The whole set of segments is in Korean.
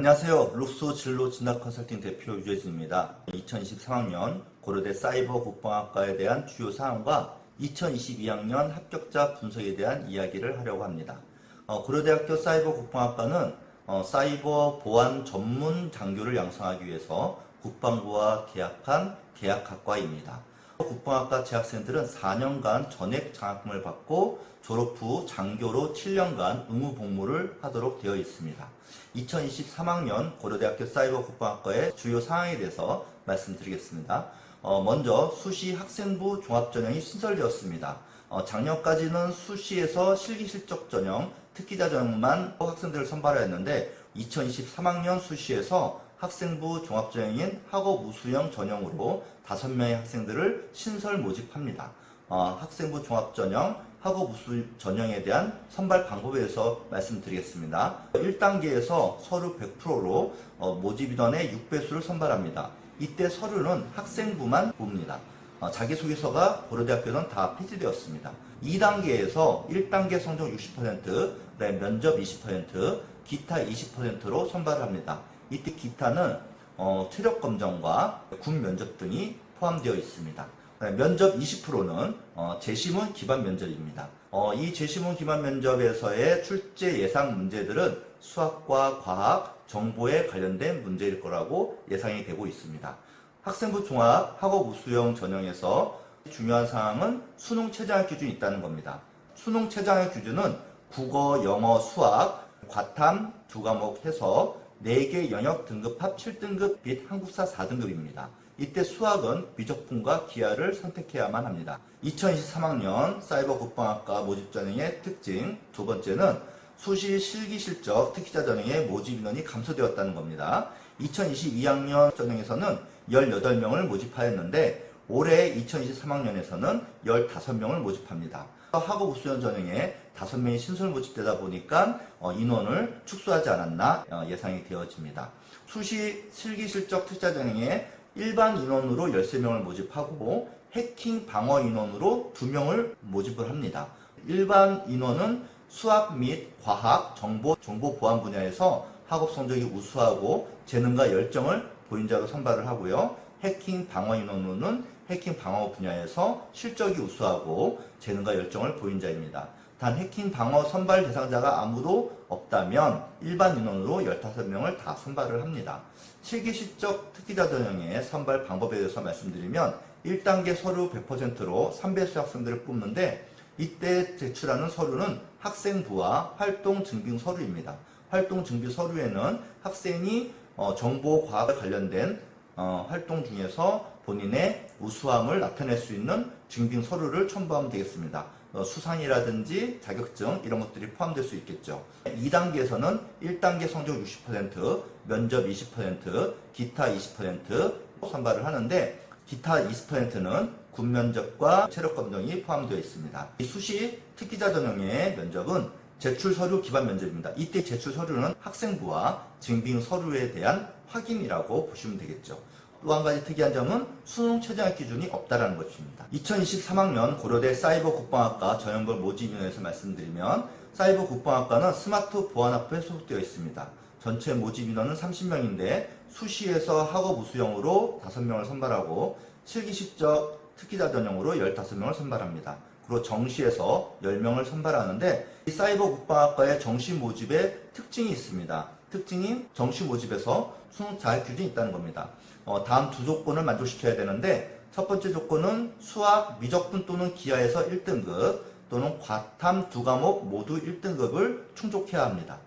안녕하세요. 룩소 진로 진학 컨설팅 대표 유재진입니다. 2023학년 고려대 사이버 국방학과에 대한 주요 사항과 2022학년 합격자 분석에 대한 이야기를 하려고 합니다. 어, 고려대학교 사이버 국방학과는 어, 사이버 보안 전문 장교를 양성하기 위해서 국방부와 계약한 계약학과입니다. 국방학과 재학생들은 4년간 전액 장학금을 받고 졸업 후 장교로 7년간 의무 복무를 하도록 되어 있습니다. 2023학년 고려대학교 사이버 국방학과의 주요 사항에 대해서 말씀드리겠습니다. 어, 먼저 수시 학생부 종합전형이 신설되었습니다. 어, 작년까지는 수시에서 실기실적 전형, 특기자 전형만 학생들을 선발하였는데 2023학년 수시에서 학생부 종합전형인 학업 우수형 전형으로 5명의 학생들을 신설 모집합니다. 어, 학생부 종합전형, 학업 우수 전형에 대한 선발 방법에 대해서 말씀드리겠습니다. 1단계에서 서류 100%로 어, 모집 인원의 6배수를 선발합니다. 이때 서류는 학생부만 봅니다. 어, 자기소개서가 고려대학교는 다 폐지되었습니다. 2단계에서 1단계 성적 60%, 그다음에 면접 20%, 기타 20%로 선발을 합니다. 이때 기타는 어, 체력 검정과 군 면접 등이 포함되어 있습니다. 네, 면접 20%는 어, 재시문 기반 면접입니다. 어, 이 재시문 기반 면접에서의 출제 예상 문제들은 수학과 과학, 정보에 관련된 문제일 거라고 예상이 되고 있습니다. 학생부 종합 학업 우수형 전형에서 중요한 사항은 수능 최저학 기준이 있다는 겁니다. 수능 최저학 기준은 국어, 영어, 수학, 과탐 두 과목 해서 4개 영역 등급 합 7등급 및 한국사 4등급입니다. 이때 수학은 미적분과 기하를 선택해야만 합니다. 2023학년 사이버 국방학과 모집 전형의 특징 두 번째는 수시 실기 실적 특기자 전형의 모집 인원이 감소되었다는 겁니다. 2022학년 전형에서는 18명을 모집하였는데 올해 2023학년에서는 15명을 모집합니다. 학업 우수형 전형에 5명이 신설 모집되다 보니까 어, 인원을 축소하지 않았나 어, 예상이 되어집니다. 수시 실기 실적 특기자 전형에 일반 인원으로 13명을 모집하고 해킹 방어 인원으로 2명을 모집을 합니다. 일반 인원은 수학 및 과학, 정보, 정보 보안 분야에서 학업 성적이 우수하고 재능과 열정을 보인 자로 선발을 하고요. 해킹 방어 인원으로는 해킹 방어 분야에서 실적이 우수하고 재능과 열정을 보인 자입니다. 단 해킹 방어 선발 대상자가 아무도 없다면 일반 인원으로 15명을 다 선발을 합니다. 실기시적 특기자 전형의 선발 방법에 대해서 말씀드리면 1단계 서류 100%로 3배수 학생들을 뽑는데 이때 제출하는 서류는 학생부와 활동 증빙 서류입니다. 활동 증빙 서류에는 학생이 어, 정보 과학에 관련된 어, 활동 중에서 본인의 우수함을 나타낼 수 있는 증빙 서류를 첨부하면 되겠습니다. 어, 수상이라든지 자격증 이런 것들이 포함될 수 있겠죠. 2단계에서는 1단계 성적 60%, 면접 20%, 기타 20% 선발을 하는데 기타 20%는 군 면접과 체력 검정이 포함되어 있습니다. 이 수시 특기자 전형의 면접은 제출 서류 기반 면접입니다. 이때 제출 서류는 학생부와 증빙 서류에 대한 확인이라고 보시면 되겠죠. 또 한 가지 특이한 점은 수능 최저학 기준이 없다라는 것입니다. 2023학년 고려대 사이버 국방학과 전형별 모집위원회에서 말씀드리면 사이버 국방학과는 스마트 보안학부에 소속되어 있습니다. 전체 모집 인원은 30명인데 수시에서 학업 우수형으로 5명을 선발하고 실기시적 특기자 전형으로 15명을 선발합니다. 그리고 정시에서 10명을 선발하는데 이 사이버 국방학과의 정시 모집에 특징이 있습니다. 특징이 정시 모집에서 수능 자격 기준이 있다는 겁니다. 어, 다음 두 조건을 만족시켜야 되는데 첫 번째 조건은 수학 미적분 또는 기하에서 1등급 또는 과탐 두 과목 모두 1등급을 충족해야 합니다.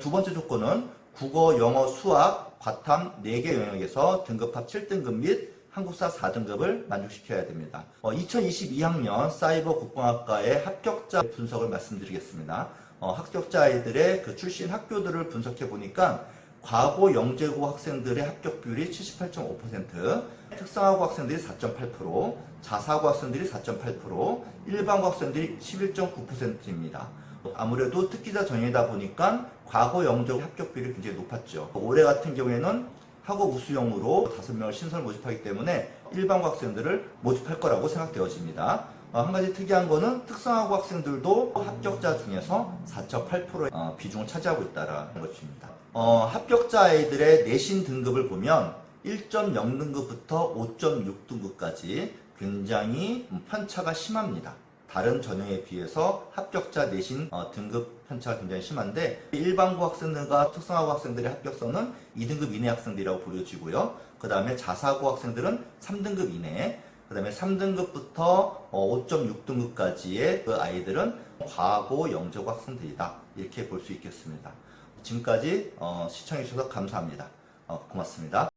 두 번째 조건은 국어, 영어, 수학, 과탐 4개 영역에서 등급합 7등급 및 한국사 4등급을 만족시켜야 됩니다. 어, 2022학년 사이버 국방학과의 합격자 분석을 말씀드리겠습니다. 어, 합격자 아이들의 그 출신 학교들을 분석해 보니까 과거 영재고 학생들의 합격 비율이 78.5%, 특성화고 학생들이 4.8%, 자사고 학생들이 4.8%, 일반고 학생들이 11.9%입니다. 아무래도 특기자 전형이다 보니까 과거 영재고 합격 비율이 굉장히 높았죠. 올해 같은 경우에는 학업 우수형으로 5명을 신설 모집하기 때문에 일반고 학생들을 모집할 거라고 생각되어집니다. 어, 한 가지 특이한 거는 특성화고 학생들도 합격자 중에서 4.8%의 어, 비중을 차지하고 있다는 것입니다. 어, 합격자 아이들의 내신 등급을 보면 1.0등급부터 5.6등급까지 굉장히 편차가 심합니다. 다른 전형에 비해서 합격자 내신 어, 등급 편차가 굉장히 심한데 일반고 학생들과 특성화고 학생들의 합격선은 2등급 이내 학생들이라고 보여지고요. 그 다음에 자사고 학생들은 3등급 이내, 그 다음에 3등급부터 5.6등급까지의 그 아이들은 과고 영재고 학생들이다. 이렇게 볼 수 있겠습니다. 지금까지 어, 시청해주셔서 감사합니다. 어, 고맙습니다.